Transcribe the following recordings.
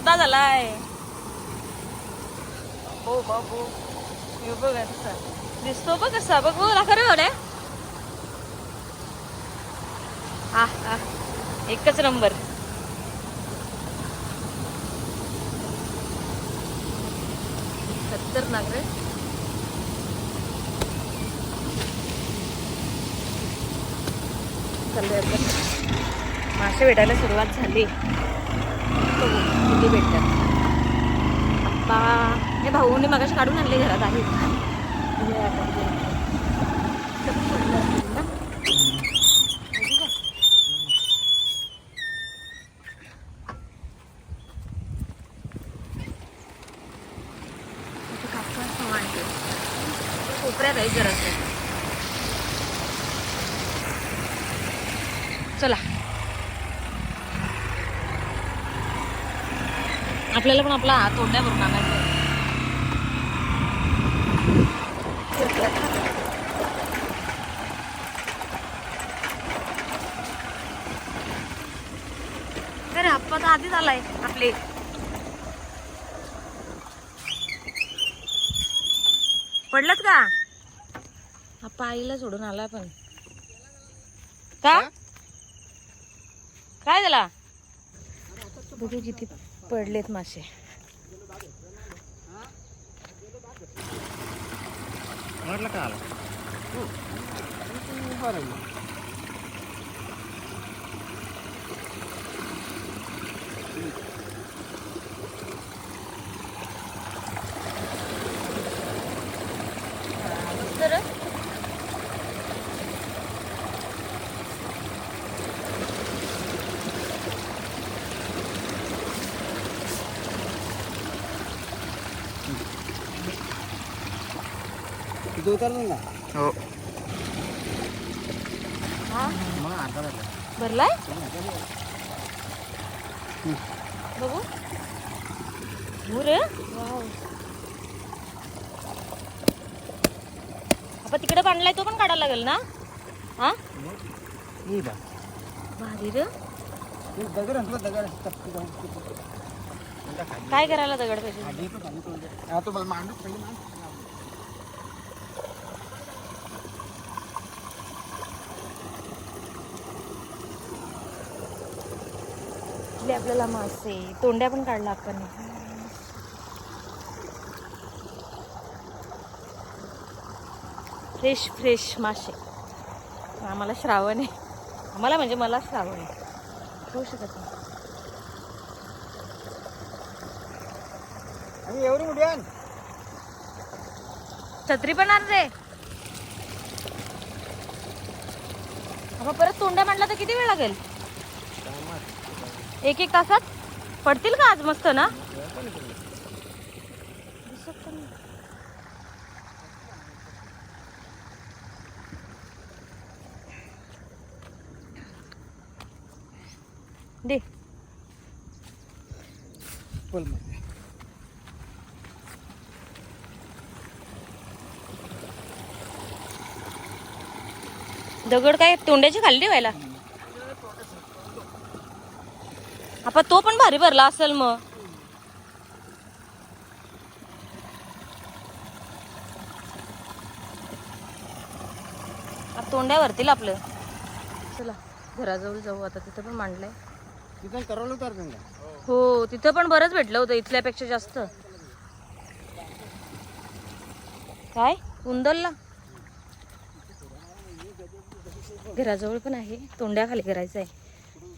अर्धा झालाय. हो बाबू हे बघ कसा दिसतो बघ कसा बघ बघ खरं एवढ्या हा हा. एकच नंबर. खतरनाक रे. मासे भेटायला सुरुवात झाली. बघू भेटतात. बा हे भाऊने मगाशी काढून आणले घरात आहे कोपऱ्यात आहे जरा चला. आपल्याला पण आपला तोंड्या भरून आणायचा. अरे आप्पा तर आधीच आलाय आपले. पडलत का? आप्पा आईला सोडून आला पण. का? काय झाला? बघू किती पडलेत मासे. का आला तर तिथे उतरलं ना? हो. हा? मग अर्धा भरलाय? बघू. हो? रे वाव आपण तिकडे बांधलाय तो पण काढायला लागेल ना? हा? ये बा. भारी रे. दगड दगड. जाऊन. काय करायला दगड पाहिजे. हा, तो मला मांडू पहिले मांड. इथले आपल्याला मासे तोंड्या पण काढला आपण. फ्रेश फ्रेश मासे. आम्हाला श्रावण आहे. आम्हाला म्हणजे मला श्रावण आहे. होऊ शकत नाही. एवढी आण. छत्री पण आण रे. परत तोंड्या मांडला तर किती वेळ लागेल? एक एक तासात पडतील का आज मस्त ना. दे. दगड काय तोंड्याची खाल्ली व्हायला आपण तो पण भारी भरला असेल मग. आता तोंड्या भरतील आपलं चला घराजवळ जाऊ आता तिथं पण मांडलंय. हो तिथं पण बरंच भेटलं होतं इथल्यापेक्षा जास्त. काय? उंदलला घराजवळ पण आहे तोंड्या खाली करायचं आहे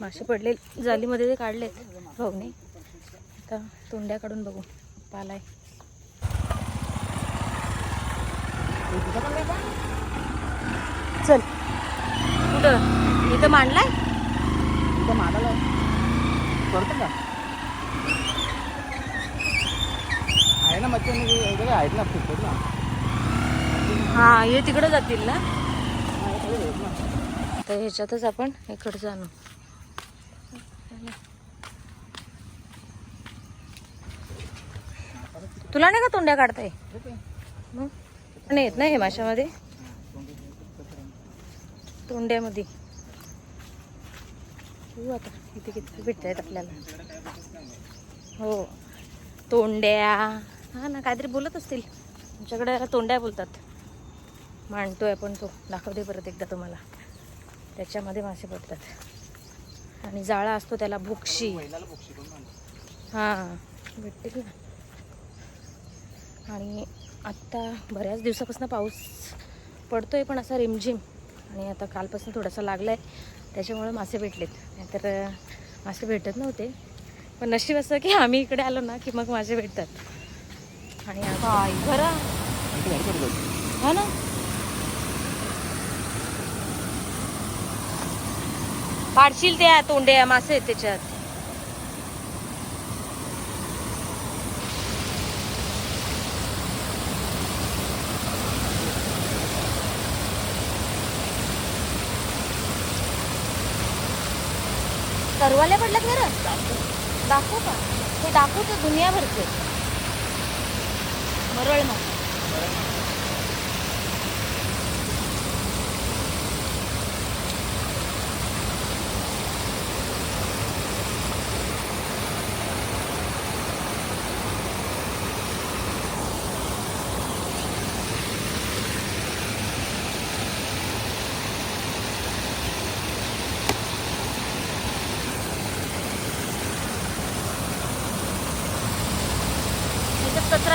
मासे पडले जालीमध्ये ते काढलेत भाऊने. आता तोंड्या काढून बघू. पालाय. चल. कुठं? इथं मांडलाय? तिथं मागायला करतो का? आहे ना म्हणजे वगैरे आहेत ना खूप ना. हा हे तिकडं जातील ना. तर ह्याच्यातच आपण इकडचं आणू तुला नाही का तोंड्या काढताय? मग नाही येत ना हे माशामध्ये? तोंड्यामध्ये. आता किती किती भेटत आहेत आपल्याला. हो. तोंड्या. हा ना काहीतरी बोलत असतील. आमच्याकडे तोंड्या बोलतात. मांडतोय आपण तो. दाखवते परत एकदा तुम्हाला. त्याच्यामध्ये मासे पडतात. आणि जाळा असतो त्याला भुक्षी. हां. भेटते ना आणि आत्ता बऱ्याच दिवसापासून पाऊस पडतोय पण असा रिमझिम. आणि आता कालपासून थोडासा लागला आहे त्याच्यामुळे मासे भेटलेत. नाहीतर मासे भेटत नव्हते. पण नशीब असं की आम्ही इकडे आलो ना की मग मासे भेटतात. आणि खरं? हा ना? पाडशील त्या तोंड्या मासे आहेत त्याच्यात. करवाल्या पडल्यात खरं दाखवू का? हे दाखवतो दुनियाभरचे. मरळ ना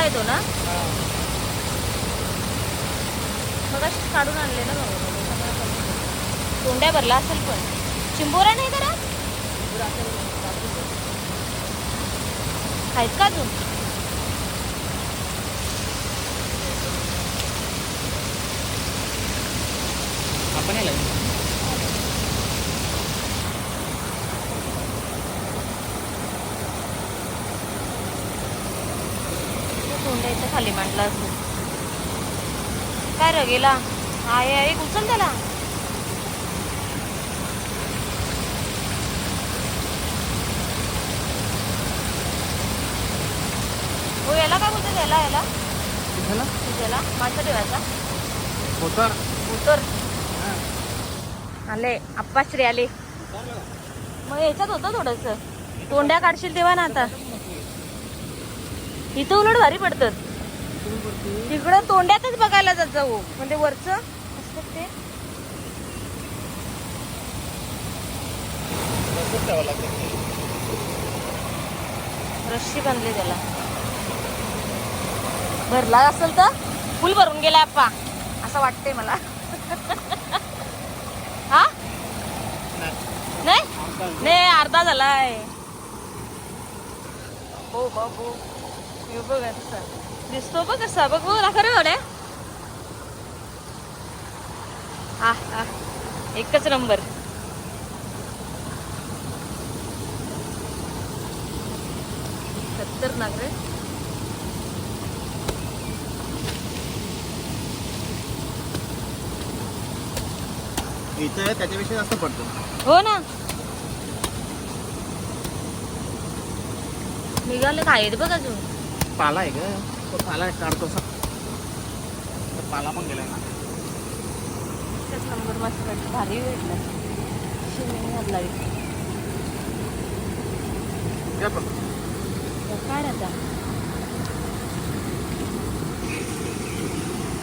आहे तो ना? मग काढून आणले ना भाऊ. तोंड्या भरला असेल पण. चिंबोरा नाही करा आहेत का अजून? आपण तोंड्या इथं खाली मांडला असतो काय र गेला आहे आहे उचल त्याला. हो याला काय बोलतात याला? याला झालं याला मासा ठेवायचा होतं उतर आले आप्पाश्री आले. मग याच्यात होतं थोडस. तोंड्या काढशील तेव्हा ना आता. इथं उलट भारी पडतात. तिकडं तोंड्यातच बघायला जात जाऊ. म्हणजे वरच ते? रस्सी बांधली त्याला. भरला असेल तर फुल भरून गेला आप्पा. असं वाटतंय मला. हा? नाही. नाही? अर्धा झालाय. हो बाबू हे बघ कसा दिसतो बघ कसा बघ बघ खरं एवढ्या हा हा एकच नंबर खतरनाक रे इथं त्याच्यापेक्षा जास्त पडतो हो ना निघाले काय आहेत बघ अजून पाला आहे का तो पाला काढतो असा तो पाला पण गेलाय ना. नंबर मस्त भारी भेटलं. घातला आता.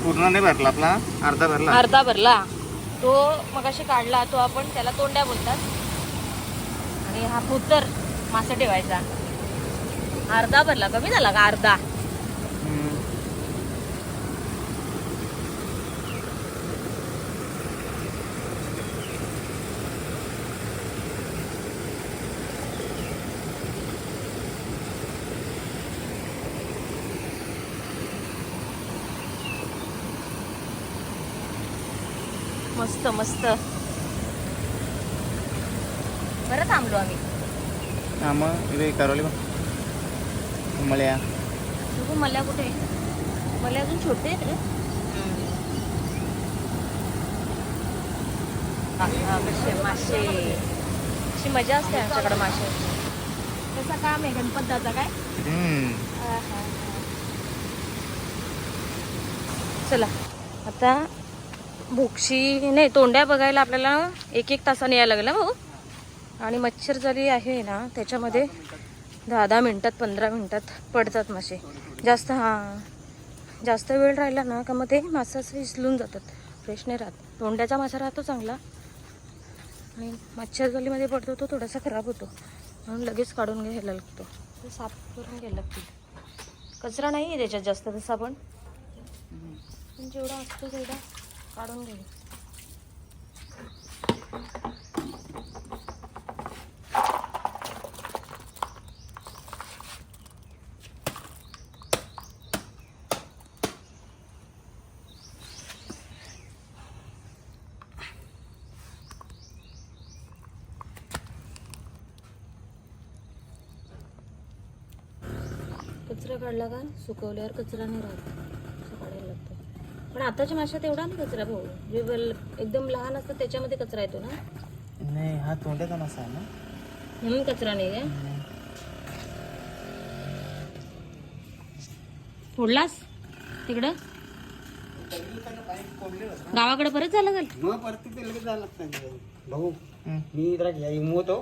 पूर्ण नाही भरला आपला? अर्धा भरला. अर्धा भरला. तो मगाशी काढला तो आपण त्याला तोंड्या बोलतात. आणि हा पुतर मासा ठेवायचा. अर्धा भरला कमी झाला का अर्धा? हम्म. मस्त मस्त. बरं थांबलो आम्ही. हा मग इथे करवली मग मळ्या? बघू मला कुठे? मला अजून छोटे आहेत रे. हा, हा, कसे मासे अशी मजा असते आमच्याकडे मासे कसा काम आहे गणपत दादा काय. चला आता भोक्षी नाही तोंड्या बघायला आपल्याला एक एक तासाने यायला लागेल भाऊ. आणि मच्छर जरी आहे ना त्याच्यामध्ये दहा दहा मिनटात पंधरा मिनटात पडतात मासे. जास्त हां. जास्त वेळ राहिला ना का मग ते मासे विसलून जातात. फ्रेश नाही राहत. तोंड्याचा मासा राहतो चांगला. आणि मच्छरजलीमध्ये पडतो तो थोडासा खराब होतो. म्हणून लगेच काढून घ्यायला लागतो. ते साफ करून घ्यायला लागतील. कचरा नाही आहे त्याच्यात जास्त तसा पण पण जेवढा असतो तेवढा काढून घ्यायला. कचरा काढला का? सुकवल्यावर कचरा नाही राहत. असं काढायला लागतो पण आताच्या माशात एवढा नाही कचरा भाऊ जे वेल एकदम लहान असतात त्याच्यामध्ये कचरा येतो ना? नाही हा तोंडाचा मासा आहे ना? म्हणून कचरा नाही आहे फोडलास? तिकडं? गावाकडे परत झालं मग परत ते लगेच जायला लागतं. भाऊ मी जरा घ्या इमवतो